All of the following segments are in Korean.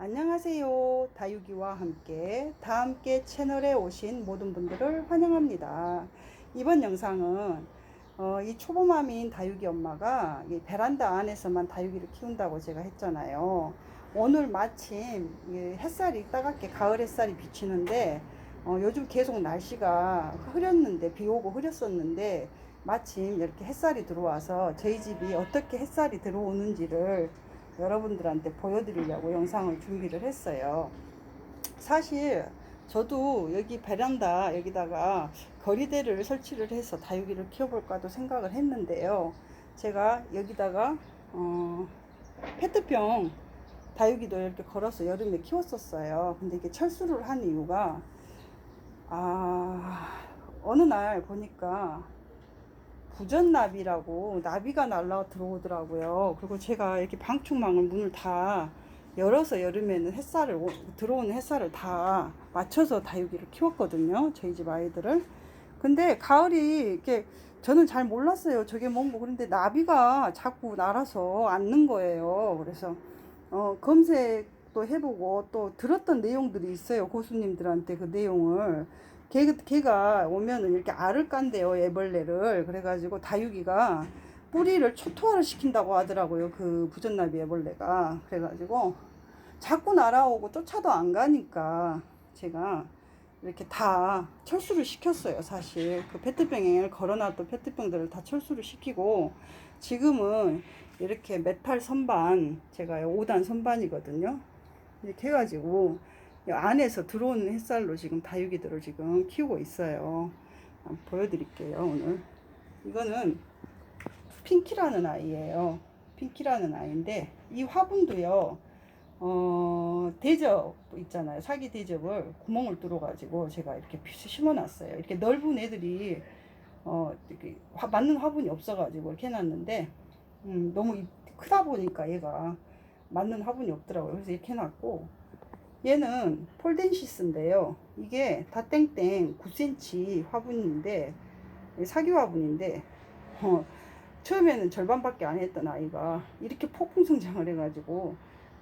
안녕하세요. 다육이와 함께 다 함께 채널에 오신 모든 분들을 환영합니다. 이번 영상은 어, 이 초보맘인 다육이 엄마가 이 베란다 안에서만 다육이를 키운다고 제가 했잖아요. 오늘 마침 이 햇살이 따갑게 가을 햇살이 비치는데 어, 요즘 계속 날씨가 흐렸는데 비 오고 흐렸었는데 마침 이렇게 햇살이 들어와서 저희 집이 어떻게 햇살이 들어오는지를 여러분들한테 보여드리려고 영상을 준비를 했어요. 사실 저도 여기 베란다 여기다가 거리대를 설치를 해서 다육이를 키워볼까도 생각을 했는데요. 제가 여기다가 어, 페트병 다육이도 이렇게 걸어서 여름에 키웠었어요. 근데 이게 철수를 한 이유가 아 어느 날 보니까 부전나비라고 나비가 날라 들어오더라고요. 그리고 제가 이렇게 방충망을 문을 다 열어서 여름에는 햇살을 오- 들어오는 햇살을 다 맞춰서 다육이를 키웠거든요. 저희 집 아이들을. 근데 가을이 이렇게 저는 잘 몰랐어요. 저게 뭔고 그런데 나비가 자꾸 날아서 앉는 거예요. 그래서 어, 검색도 해보고 또 들었던 내용들이 있어요. 고수님들한테 그 내용을. 걔, 걔가 오면은 이렇게 알을 깐대요, 애벌레를. 그래가지고 다육이가 뿌리를 초토화를 시킨다고 하더라고요. 그 부전나비 애벌레가. 그래가지고 자꾸 날아오고 쫓아도 안 가니까 제가 이렇게 다 철수를 시켰어요, 사실. 그 페트병에 걸어놨던 페트병들을 다 철수를 시키고 지금은 이렇게 메탈 선반, 제가 5단 선반이거든요. 이렇게 해가지고 이 안에서 들어오는 햇살로 지금 다육이들을 지금 키우고 있어요. 보여드릴게요, 오늘. 이거는 핑키라는 아이예요. 핑키라는 아이인데 이 화분도요. 어, 대접 있잖아요. 사기 대접을 구멍을 뚫어가지고 제가 이렇게 심어놨어요. 이렇게 넓은 애들이 어, 이렇게 화- 맞는 화분이 없어가지고 이렇게 해놨는데 음, 너무 이- 크다 보니까 얘가 맞는 화분이 없더라고요. 그래서 이렇게 해놨고 얘는 폴덴시스인데요. 이게 다땡땡 9cm 화분인데 사기 화분인데 어, 처음에는 절반밖에 안 했던 아이가 이렇게 폭풍 성장을 해가지고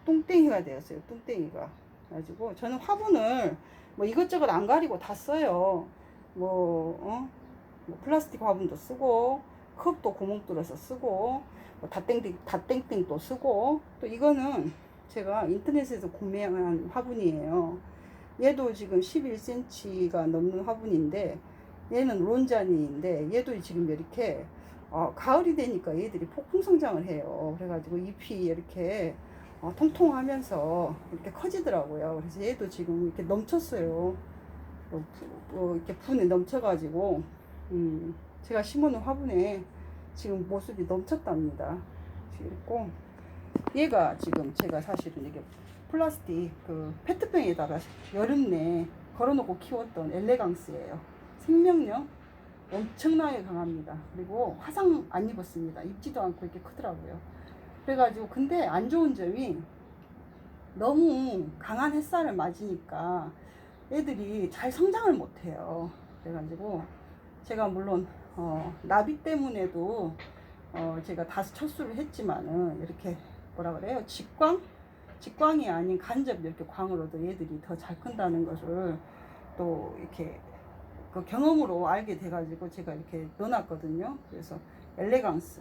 똥땡이가 되었어요. 똥땡이가. 가지고 저는 화분을 뭐 이것저것 안 가리고 다 써요. 뭐, 어? 뭐 플라스틱 화분도 쓰고 컵도 구멍 뚫어서 쓰고 뭐 다땡땡 다땡땡도 쓰고 또 이거는 제가 인터넷에서 구매한 화분이에요. 얘도 지금 11cm가 넘는 화분인데 얘는 론자니인데 얘도 지금 이렇게 어, 가을이 되니까 얘들이 폭풍 성장을 해요. 그래가지고 잎이 이렇게 어, 통통하면서 이렇게 커지더라고요. 그래서 얘도 지금 이렇게 넘쳤어요. 어, 부- 어, 이렇게 분에 넘쳐가지고 음, 제가 심어놓은 화분에 지금 모습이 넘쳤답니다. 그리고 얘가 지금 제가 사실은 이게 플라스틱 그 페트병에다가 여름 내 걸어놓고 키웠던 엘레강스예요. 생명력 엄청나게 강합니다. 그리고 화상 안 입었습니다. 입지도 않고 이렇게 크더라고요. 그래가지고 근데 안 좋은 점이 너무 강한 햇살을 맞으니까 애들이 잘 성장을 못해요. 그래가지고 제가 물론 어, 나비 때문에도 어, 제가 다시 철수를 했지만은 이렇게 뭐라 그래요? 직광? 직광이 아닌 간접 이렇게 광으로도 얘들이 더 잘 큰다는 것을 또 이렇게 그 경험으로 알게 돼가지고 제가 이렇게 넣어놨거든요. 그래서 엘레강스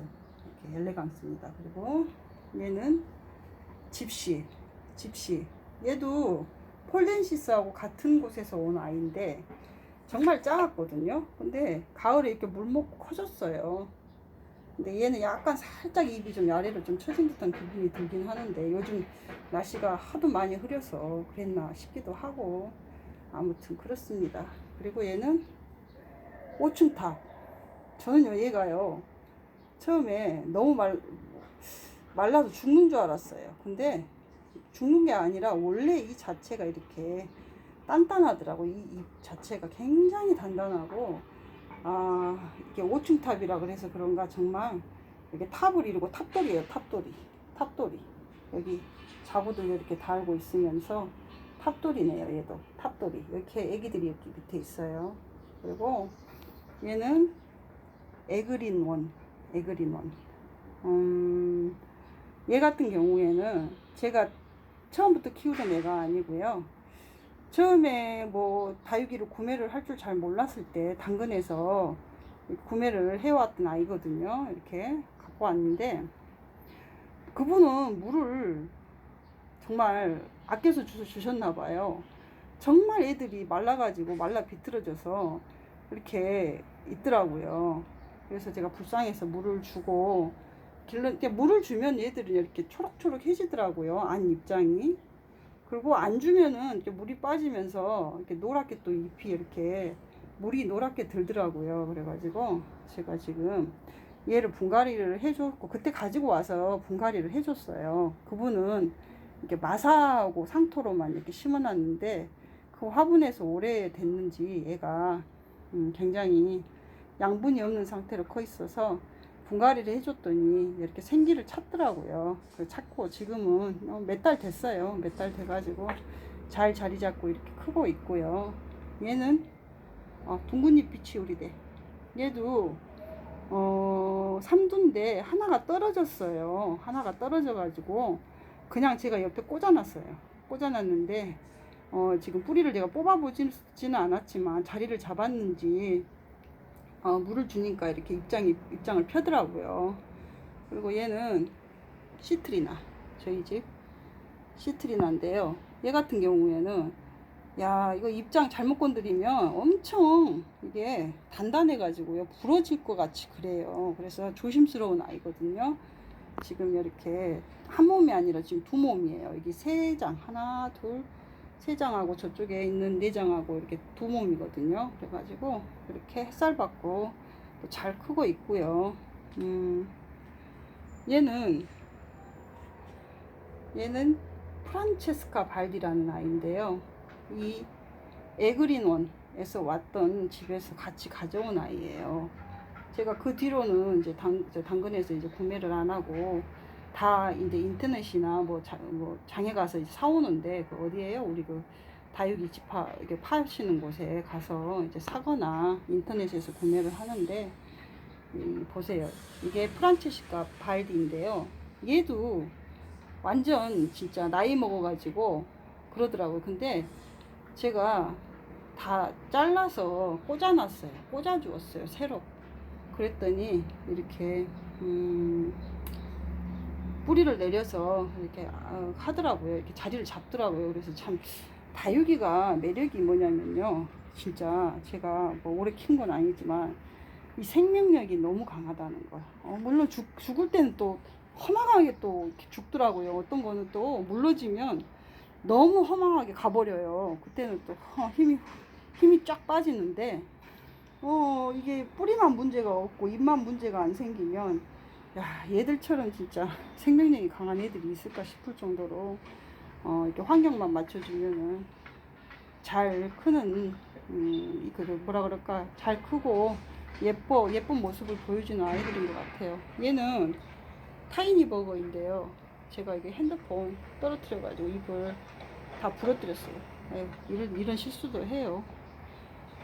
이렇게 엘레강스입니다. 그리고 얘는 집시 집시 얘도 폴덴시스하고 같은 곳에서 온 아이인데 정말 작았거든요. 근데 가을에 이렇게 물 먹고 커졌어요. 근데 얘는 약간 살짝 입이 좀 아래로 좀 처진 듯한 기분이 들긴 하는데 요즘 날씨가 하도 많이 흐려서 그랬나 싶기도 하고 아무튼 그렇습니다. 그리고 얘는 오춘탑. 저는요 얘가요 처음에 너무 말 말라서 죽는 줄 알았어요. 근데 죽는 게 아니라 원래 이 자체가 이렇게 단단하더라고. 이잎 자체가 굉장히 단단하고 아 이게 오층탑이라 그래서 그런가 정말 이게 탑을 이루고 탑돌이에요. 탑돌이. 탑돌이. 여기 자구도 이렇게 달고 있으면서 탑돌이네요. 얘도 탑돌이. 이렇게 애기들이 여기 밑에 있어요. 그리고 얘는 에그린 원. 에그린 원. 음, 얘 같은 경우에는 제가 처음부터 키우던 애가 아니고요. 처음에 뭐 다육이를 구매를 할 줄 잘 몰랐을 때 당근에서 구매를 해왔던 아이거든요. 이렇게 갖고 왔는데 그분은 물을 정말 아껴서 주, 주셨나 봐요. 정말 애들이 말라가지고 말라 비틀어져서 이렇게 있더라고요. 그래서 제가 불쌍해서 물을 주고 길러 물을 주면 얘들이 이렇게 초록초록해지더라고요. 안 입장이. 그리고 안 주면은 이렇게 물이 빠지면서 이렇게 노랗게 또 잎이 이렇게 물이 노랗게 들더라고요. 그래가지고 제가 지금 얘를 분갈이를 해줬고 그때 가지고 와서 분갈이를 해줬어요. 그분은 이렇게 마사하고 상토로만 이렇게 심어놨는데 그 화분에서 오래 됐는지 얘가 음, 굉장히 양분이 없는 상태로 커 있어서 분갈이를 해줬더니 이렇게 생기를 찼더라고요. 그 찾고 지금은 어, 몇달 됐어요. 몇 달 돼가지고 잘 자리 잡고 이렇게 크고 있고요. 얘는 어, 둥근잎 비치우리대. 얘도 어, 삼두인데 하나가 떨어졌어요. 하나가 떨어져가지고 그냥 제가 옆에 꽂아놨어요. 꽂아놨는데 어, 지금 뿌리를 내가 뽑아보지는 않았지만 자리를 잡았는지 어, 물을 주니까 이렇게 입장이 입장을 펴더라고요. 그리고 얘는 시트리나 저희 집 시트리나인데요. 얘 같은 경우에는 야 이거 입장 잘못 건드리면 엄청 이게 단단해가지고요 부러질 것 같이 그래요. 그래서 조심스러운 아이거든요. 지금 이렇게 한 몸이 아니라 지금 두 몸이에요. 여기 세 장 하나 둘 세 장하고 저쪽에 있는 네 장하고 이렇게 두 몸이거든요. 그래가지고 이렇게 햇살 받고 또잘 크고 있고요. 음, 얘는 얘는 프란체스카 발디라는 아이인데요. 이 에그린원에서 왔던 집에서 같이 가져온 아이예요. 제가 그 뒤로는 이제 당, 저 당근에서 이제 구매를 안 하고 다 이제 인터넷이나 뭐, 자, 뭐 장에 가서 사오는데 그 어디에요? 우리 그 다육이 집파 이렇게 파시는 곳에 가서 이제 사거나 인터넷에서 구매를 하는데 이, 보세요. 이게 프란체시카 발디인데요. 얘도 완전 진짜 나이 먹어가지고 그러더라고요. 근데 제가 다 잘라서 꽂아놨어요. 꽂아주었어요. 새로. 그랬더니 이렇게 음, 뿌리를 내려서 이렇게 아, 하더라고요. 이렇게 자리를 잡더라고요. 그래서 참 다육이가 매력이 뭐냐면요. 진짜 제가 뭐 오래 킨 건 아니지만 이 생명력이 너무 강하다는 거야. 어, 물론 죽, 죽을 때는 또 허망하게 또 죽더라고요. 어떤 거는 또 물러지면 너무 허망하게 가버려요. 그때는 또 어, 힘이 힘이 쫙 빠지는데 어 이게 뿌리만 문제가 없고 잎만 문제가 안 생기면 야 얘들처럼 진짜 생명력이 강한 애들이 있을까 싶을 정도로 어 이렇게 환경만 맞춰주면은 잘 크는 음, 그 뭐라 그럴까 잘 크고 예뻐 예쁜 모습을 보여주는 아이들인 것 같아요. 얘는 타이니 버거인데요. 제가 이게 핸드폰 떨어뜨려가지고 입을 다 부러뜨렸어요. 에휴, 이런 이런 실수도 해요.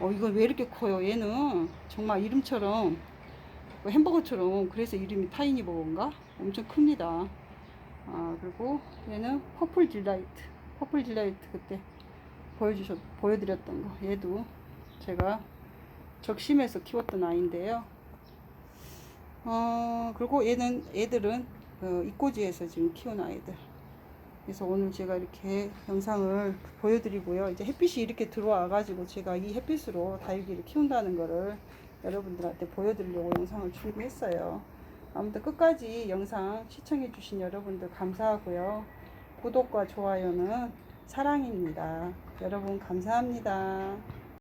어 이거 왜 이렇게 커요? 얘는 정말 이름처럼 뭐 햄버거처럼 그래서 이름이 타이니 버거인가? 엄청 큽니다. 아 그리고 얘는 퍼플 딜라이트 퍼플 딜라이트 그때 보여주셨 보여드렸던 거 얘도 제가 적심해서 키웠던 아이인데요. 어 그리고 얘는 얘들은 그 입고지에서 지금 키운 아이들. 그래서 오늘 제가 이렇게 영상을 보여드리고요. 이제 햇빛이 이렇게 들어와 가지고 제가 이 햇빛으로 다육이를 키운다는 거를 여러분들한테 보여드리려고 영상을 준비했어요. 아무튼 끝까지 영상 시청해 주신 여러분들 감사하고요. 구독과 좋아요는 사랑입니다. 여러분 감사합니다.